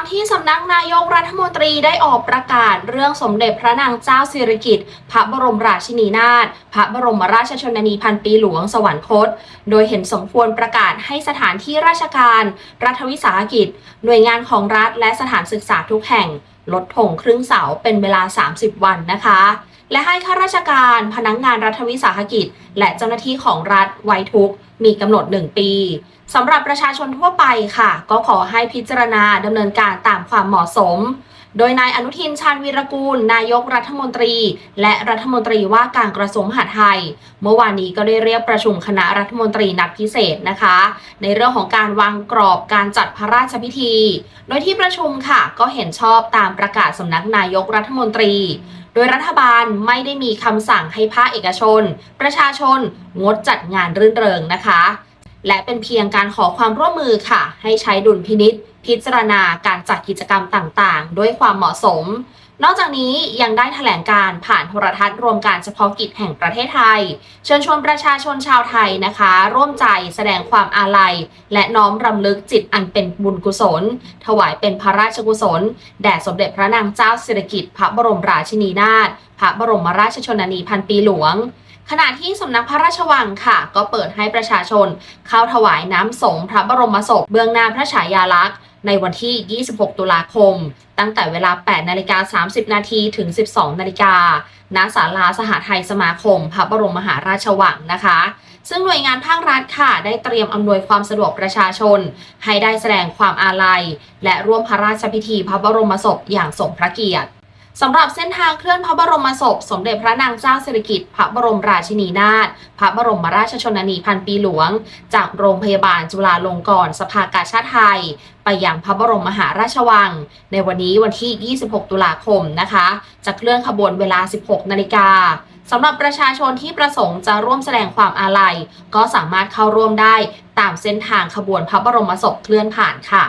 ามที่สำนักนายกรัฐมนตรีได้ออกประกาศเรื่องสมเด็จพระนางเจ้าสิริกิติ์พระบรมราชินีนาถพระบรมราชชนนีพันปีหลวงสวรรคต โดยเห็นสมควรประกาศให้สถานที่ราชการ รัฐวิสาหกิจ หน่วยงานของรัฐและสถานศึกษาทุกแห่ง ลดถงครึ่งเสาเป็นเวลา 30 วันนะคะและให้ข้าราชการพนักงงานรัฐวิสาหกิจ และเจ้าหน้าที่ของรัฐไว้ทุกมีกำหนด 1 ปี สำหรับประชาชนทั่วไปค่ะ ก็ขอให้พิจารณาดำเนินการตามความเหมาะสม โดยนายอนุทินชาญวีรกูล นายกรัฐมนตรี และรัฐมนตรีว่าการกระทรวงมหาดไทย เมื่อวานนี้ก็ได้เรียกประชุมคณะรัฐมนตรีนัดพิเศษนะคะ ในเรื่องของการวางกรอบการจัดพระราชพิธี โดยที่ประชุมค่ะก็เห็นชอบตามประกาศสำนักนายกรัฐมนตรีโดยรัฐบาลไม่ได้มีคำสั่งให้ภาคเอกชน ประชาชนงดจัดงานรื่นเริงนะคะ และเป็นเพียงการขอความร่วมมือค่ะ ให้ใช้ดุลพินิษพิจารณาการจัดกิจกรรมต่างๆ ด้วยความเหมาะสม นอกจากนี้ยังได้แถลงการผ่านโทรทัศน์รวมการเฉพาะกิจแห่งประเทศไทย เชิญชวนประชาชนชาวไทยนะคะ ร่วมใจแสดงความอาลัย และน้อมรำลึกจิตอันเป็นบุญกุศล ถวายเป็นพระราชกุศล แด่สมเด็จพระนางเจ้าสิริกิติ์พระบรมราชินีนาถพระบรมราชชนนีพันปีหลวง ขณะที่สำนักพระราชวังค่ะ ก็เปิดให้ประชาชน เข้าถวายน้ำสงพระบรมศพเบื้องหน้าพระฉายาลักษณ์ในวันที่ 26 ตุลาคม ตั้งแต่เวลา 8 นาฬิกา 30 นาทีถึง 12 นาฬิกา ณ ศาลาสหไทยสมาคม พระบรมมหาราชวังนะคะ ซึ่งหน่วยงานภาครัฐค่ะ ได้เตรียมอำนวยความสะดวกประชาชน ให้ได้แสดงความอาลัย และร่วมพระราชพิธีพระบรมศพอย่างสมพระเกียรติ สำหรับเส้นทางเคลื่อนพระบรมศพ สมเด็จพระนางเจ้าสิริกิติ์พระบรมราชินีนาถพระบรมราชชนนีพันปีหลวง จากโรงพยาบาลจุฬาลงกรณ์สภากาชาติไทย ไปยังพระบรมมหาราชวัง ในวันนี้วันที่ 26 ตุลาคมนะคะ จะเคลื่อนขบวนเวลา 16 นาฬิกาสำหรับประชาชนที่ประสงค์จะร่วมแสดงความอาลัย ก็สามารถเข้าร่วมได้ตามเส้นทางขบวนพระบรมศพเคลื่อนผ่านค่ะ